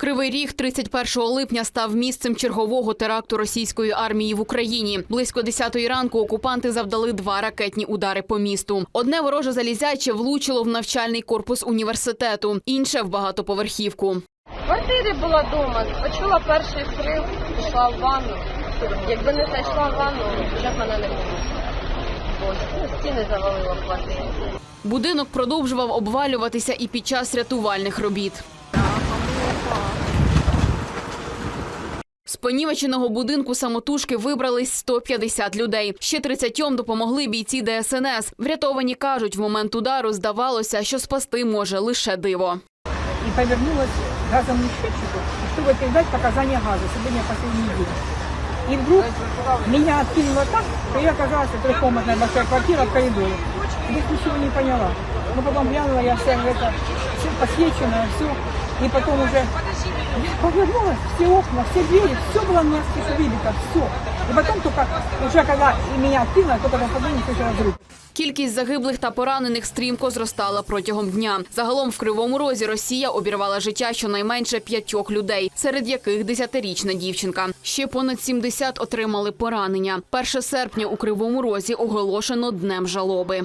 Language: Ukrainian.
Кривий Ріг 31 липня став місцем чергового теракту російської армії в Україні. Близько 10 ранку окупанти завдали два ракетні удари по місту. Одне вороже залізяче влучило в навчальний корпус університету, інше в багатоповерхівку. В квартирі була вдома, почула перший скрив, пішла в ванну. Якби не зайшла в ванну, вже б мене не було. Бо ну, стіни завалило в квартирі. Будинок продовжував обвалюватися і під час рятувальних робіт. Понівеченого будинку самотужки вибрались 150 людей. Ще 30 допомогли бійці ДСНС. Врятовані кажуть, в момент удару здавалося, що спасти може лише диво. и повернулась к газовому счетчику, чтобы передать показания газа. Сегодня последний день. И вдруг меня откинуло так, что я оказалась в трехкомнатной большой квартире в коридоре. Я ничего не поняла. Но потом глянула, я вся это, все посвеченное, все. И потом уже я повернулась, все окна, все двери, все было настежь выбито, все. И потом только, уже когда и меня откинуло, только на подъеме слышала взрыв. Кількість загиблих та поранених стрімко зростала протягом дня. Загалом в Кривому Розі Росія обірвала життя щонайменше п'ятьох людей, серед яких десятирічна дівчинка. Ще понад 70 отримали поранення. 1 серпня у Кривому Розі оголошено днем жалоби.